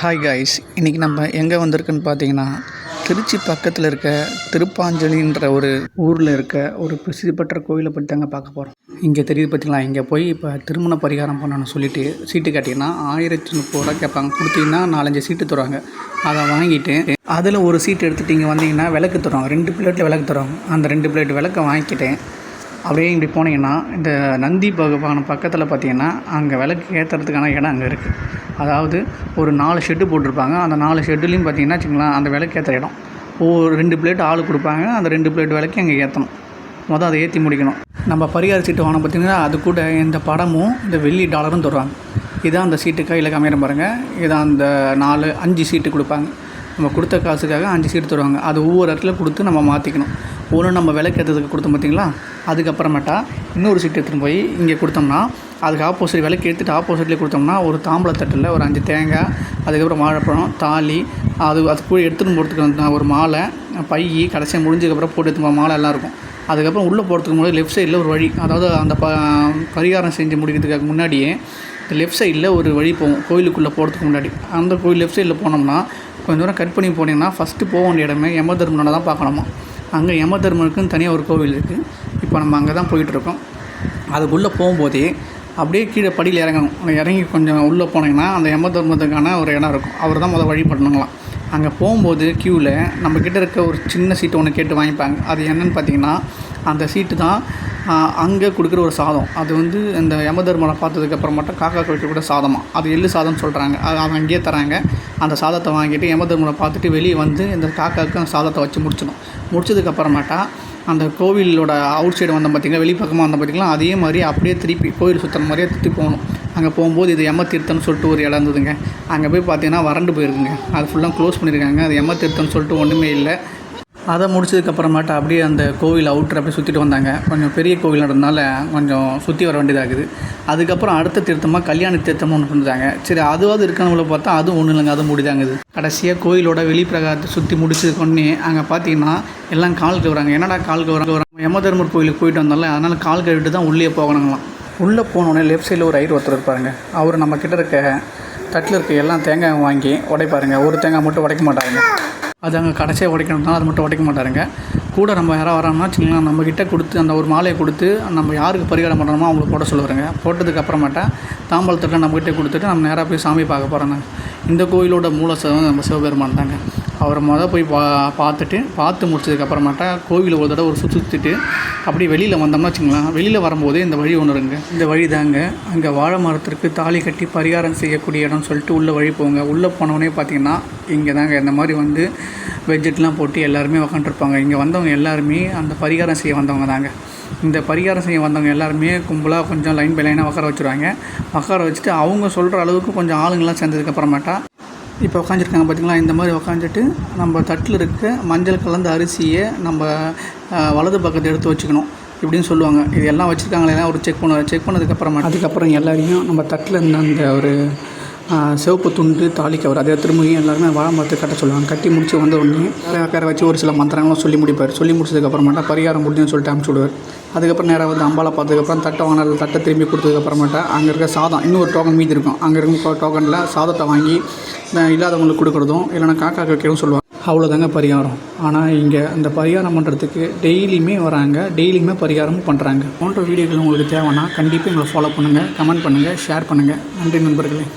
Hi guys இன்றைக்கி நம்ம எங்கே வந்திருக்குன்னு பார்த்தீங்கன்னா திருச்சி பக்கத்தில் இருக்க திருப்பாஞ்சலின்ற ஒரு ஊரில் இருக்க ஒரு பிரசித்தி பெற்ற கோயிலை பற்றி தாங்க பார்க்க போகிறோம் இங்கே தெரியுது பார்த்தீங்களா இங்கே போய் இப்போ திருமண பரிகாரம் பண்ணணும்னு சொல்லிட்டு சீட்டு கேட்டிங்கன்னா ஆயிரத்தி முப்பது ரூபா கேட்பாங்க. கொடுத்தீங்கன்னா நாலஞ்சு சீட்டு தருவாங்க. அதை வாங்கிட்டு அதில் ஒரு சீட்டு எடுத்துகிட்டு இங்கே வந்தீங்கன்னா விளக்கு தருவாங்க. ரெண்டு பிளேட்டில் விளக்கு தருவாங்க. அந்த ரெண்டு பிளேட் விளக்கை வாங்கிக்கிட்டேன் அப்படியே இப்படி போனீங்கன்னா இந்த நந்தி பகவான் பக்கத்தில் பார்த்தீங்கன்னா அங்கே விளக்கு ஏற்றுறதுக்கான இடம் அங்கே இருக்குது அதாவது ஒரு நாலு ஷெட்டு போட்டிருப்பாங்க. அந்த நாலு ஷெட்டுலேயும் பார்த்தீங்கன்னா வச்சுங்களேன் அந்த விளக்கு ஏற்றுற இடம். ஒவ்வொரு ரெண்டு பிளேட் ஆள் கொடுப்பாங்க. அந்த ரெண்டு பிளேட் விளக்கு அங்கே ஏற்றணும் மொதல் அதை ஏற்றி முடிக்கணும். நம்ம பரிகார சீட்டு வாங்கின பார்த்தீங்கன்னா அது கூட இந்த படமும் இந்த வெள்ளி டாலரும் தருவாங்க. இதான் அந்த சீட்டு கையில் காமிக்கிற பாருங்கள் இதான் அந்த நாலு அஞ்சு சீட்டு கொடுப்பாங்க. நம்ம கொடுத்த காசுக்காக அஞ்சு சீட்டு தருவாங்க. அது ஒவ்வொரு இடத்துல கொடுத்து நம்ம மாற்றிக்கணும் ஒன்று நம்ம விளக்கேற்றதுக்கு கொடுத்தோம் பார்த்தீங்களா அதுக்கப்புறமேட்டா இன்னொரு சீட்டு எடுத்துகிட்டு போய் இங்கே கொடுத்தோம்னா அதுக்கு ஆப்போசிட் விலைக்கு எடுத்துகிட்டு ஆப்போசிட்லேயே கொடுத்தோம்னா ஒரு தாம்பளத்தட்டில் ஒரு அஞ்சு தேங்காய் அதுக்கப்புறம் வாழைப்பழம் தாலி அது அது கூட எடுத்துகிட்டு போகிறதுக்கு வந்து ஒரு மாலை பை கடைசியாக முடிஞ்சதுக்கப்புறம் போட்டு எடுத்து மாலை எல்லாம் இருக்கும். அதுக்கப்புறம் உள்ளே போகிறதுக்கு முன்னாடி லெஃப்ட் சைடில் ஒரு வழி அதாவது அந்த ப பரிகாரம் செஞ்சு முடிக்கிறதுக்காக முன்னாடியே லெஃப்ட் சைடில் ஒரு வழி போகும் கோயிலுக்குள்ளே போகிறதுக்கு முன்னாடி. அந்த கோயில் லெஃப்ட் சைடில் போனோம்னா கொஞ்சம் தூரம் கட் பண்ணி போனீங்கன்னா ஃபஸ்ட்டு போக வேண்டிய இடமே யம தர்மனை தான் பார்க்கணுமா. அங்கே யம தர்மனுக்குன்னு தனியாக ஒரு கோவில் இருக்குது இப்போ நம்ம அங்கே தான் போயிட்டுருக்கோம். அதுக்குள்ளே போகும்போதே அப்படியே கீழே படியில் இறங்கணும். இறங்கி கொஞ்சம் உள்ளே போனீங்கன்னா அந்த யம தர்மத்துக்கான ஒரு இடம் இருக்கும். அவர் தான் முதல் வழி பண்ணணுங்களாம். அங்கே போகும்போது க்யூவில் நம்மக்கிட்ட இருக்க ஒரு சின்ன சீட்டு ஒன்று கேட்டு வாங்கிப்பாங்க. அது என்னென்னு பார்த்தீங்கன்னா அந்த சீட்டு தான் அங்கே கொடுக்குற ஒரு சாதம். அது வந்து இந்த யமதர்மனை பார்த்ததுக்கப்புறம் மட்டும் காக்கா கூட சாதமாக அது எள்ளு சாதம்னு சொல்கிறாங்க அது அவங்க அங்கேயே தராங்க. அந்த சாதத்தை வாங்கிட்டு யமதர்மனை பார்த்துட்டு வெளியே வந்து இந்த காக்காவுக்கு அந்த சாதத்தை வச்சு முடிச்சிடும் முடிச்சதுக்கப்புறமேட்டா அந்த கோவிலோட அவுட் சைடு வந்தோம் பார்த்திங்களா வெளிப்பக்கமாக வந்த பார்த்திங்களா அதே மாதிரி அப்படியே திருப்பி கோவில் சுற்றுற மாதிரியே திருப்பி போகணும். அங்கே போகும்போது இது எம்ம தீர்த்தம்னு சொல்லிட்டு ஒரு இடம் இருந்ததுங்க. அங்கே போய் பார்த்தீங்கன்னா வறண்டு போயிருக்குங்க. அது ஃபுல்லாக க்ளோஸ் பண்ணியிருக்காங்க. அது எம்ம தீர்த்தம்னு சொல்லிட்டு ஒன்றுமே இல்லை. அதை முடிச்சதுக்கப்புறமேட்டு அப்படியே அந்த கோவில் அவுட்ரு அப்படியே சுற்றிட்டு வந்தாங்க. கொஞ்சம் பெரிய கோவில் நடந்ததுனால கொஞ்சம் சுற்றி வர வேண்டியதாகுது அதுக்கப்புறம் அடுத்த தீர்த்தமாக கல்யாண தீர்த்தமாக ஒன்று பண்ணிட்டாங்க சரி அதுவாது இருக்கணும்ல பார்த்தா அதுவும் ஒன்றும் இல்லைங்க அதுவும் முடிதாங்குது கடைசியாக கோயிலோட வெளிப்பிரகாரத்தை சுற்றி முடிச்சது கொண்டே அங்கே பார்த்தீங்கன்னா எல்லாம் கால் கவுறாங்க. என்னடா கால் கவுறாங்க? யமதர்மர் கோயிலுக்கு போயிட்டு வந்தால அதனால் கால் கழுவிட்டு தான் உள்ளே போகணுங்களாம். உள்ளே போனோடனே லெஃப்ட் சைடில் ஒரு ஐயர் ஒருத்தர் இருப்பாருங்க. அவர் நம்மக்கிட்ட இருக்க தட்டில் இருக்க எல்லாம் தேங்காய் வாங்கி உடைப்பாருங்க. ஒரு தேங்காய் மட்டும் உடைக்க மாட்டாருங்க. அது அங்கே கடைசியாக உடைக்கணும்னா அது மட்டும் உடைக்க மாட்டாருங்க. கூட நம்ம யாராவது வரோம்னா வச்சுக்கலாம் நம்மக்கிட்ட கொடுத்து அந்த ஒரு மாலையை கொடுத்து நம்ம யாருக்கு பரிகாரம் பண்ணுறோமோ அவங்களுக்கு போட சொல்லுவாருங்க. போட்டதுக்கு அப்புறமேட்டா தாம்பழத்தட்டை நம்மக்கிட்ட கொடுத்துட்டு நம்ம நேராக போய் சாமி பார்க்க போகிறோங்க இந்த கோயிலோட மூல சிவம் நம்ம சிவபெருமான் தாங்க. அவரை மொதல் போய் பா பார்த்துட்டு பார்த்து முடிச்சதுக்கப்புறமேட்டா கோவிலை ஒரு தடவை ஒரு சுற்றி சுற்றிட்டு அப்படி வெளியில் வந்தோம்னா வச்சுங்களேன் வெளியில் வரும்போதே இந்த வழி ஒன்று இருங்க இந்த வழி தாங்க அங்கே வாழை மரத்திற்கு தாலி கட்டி பரிகாரம் செய்யக்கூடிய இடம்னு சொல்லிட்டு உள்ளே வழி போங்க. உள்ளே போனவொடனே பார்த்தீங்கன்னா இங்கே தாங்க இந்த மாதிரி வந்து வெஜ்ஜெட்லாம் போட்டு எல்லாருமே உக்காண்ட்ருப்பாங்க இங்கே வந்தவங்க எல்லாருமே அந்த பரிகாரம் செய்ய வந்தவங்க தாங்க இந்த பரிகாரம் செய்ய வந்தவங்க எல்லாருமே கும்பலாக கொஞ்சம் லைன் பை லைனாக உக்கார வச்சுருவாங்க. உக்கார வச்சுட்டு அவங்க சொல்கிற அளவுக்கு கொஞ்சம் ஆளுங்கள்லாம் சேர்ந்ததுக்கப்புறமேட்டா இப்போ உக்காஞ்சிருக்காங்க பார்த்திங்களா இந்த மாதிரி உக்காந்துட்டு நம்ம தட்டில் இருக்க மஞ்சள் கலந்த அரிசியை நம்ம வலது பக்கத்தை எடுத்து வச்சுக்கணும் இப்படின்னு சொல்லுவாங்க. இது எல்லாம் வச்சுருக்காங்களே ஒரு செக் பண்ணுவார் செக் பண்ணதுக்கப்புறமா அதுக்கப்புறம் எல்லாரையும் நம்ம தட்டில் இருந்த அந்த ஒரு சிவப்பு துண்டு தாலி கவர் அதே திரும்பியும் எல்லாருமே வாழை மரத்தை கட்ட சொல்லுவாங்க. கட்டி முடிச்சு வந்த உடனே பேரை வச்சு ஒரு சில மந்திரங்களும் சொல்லி முடிப்பார். சொல்லி முடிச்சதுக்கப்புறமாட்டா பரிகாரம் முடிஞ்சுன்னு சொல்லிட்டு அனுப்பிச்சி விடுவார் அதுக்கப்புறம் நேராக வந்து அம்பாலை பார்த்ததுக்கப்புறம் தட்டை வாங்கின தட்டை திரும்பி கொடுத்ததுக்கப்புறமாட்டா அங்கே இருக்க சாதம் இன்னொரு டோக்கன் மீதி இருக்கும். அங்கே இருக்க டோக்கனில் சாதத்தை வாங்கி இல்லாதவங்களுக்கு கொடுக்குறதும் இல்லைனா காக்கா வைக்கிறதும் சொல்லுவாங்க. அவ்வளோதாங்க பரிகாரம். ஆனால் இங்கே அந்த பரிகாரம் பண்ணுறதுக்கு டெய்லியுமே வராங்க. டெய்லியுமே பரிகாரமும் பண்ணுறாங்க போன்ற வீடியோக்கள் உங்களுக்கு தேவைன்னா கண்டிப்பாக எங்களை ஃபாலோ பண்ணுங்கள் கமெண்ட் பண்ணுங்கள் ஷேர் பண்ணுங்கள் நன்றி நண்பர்களே.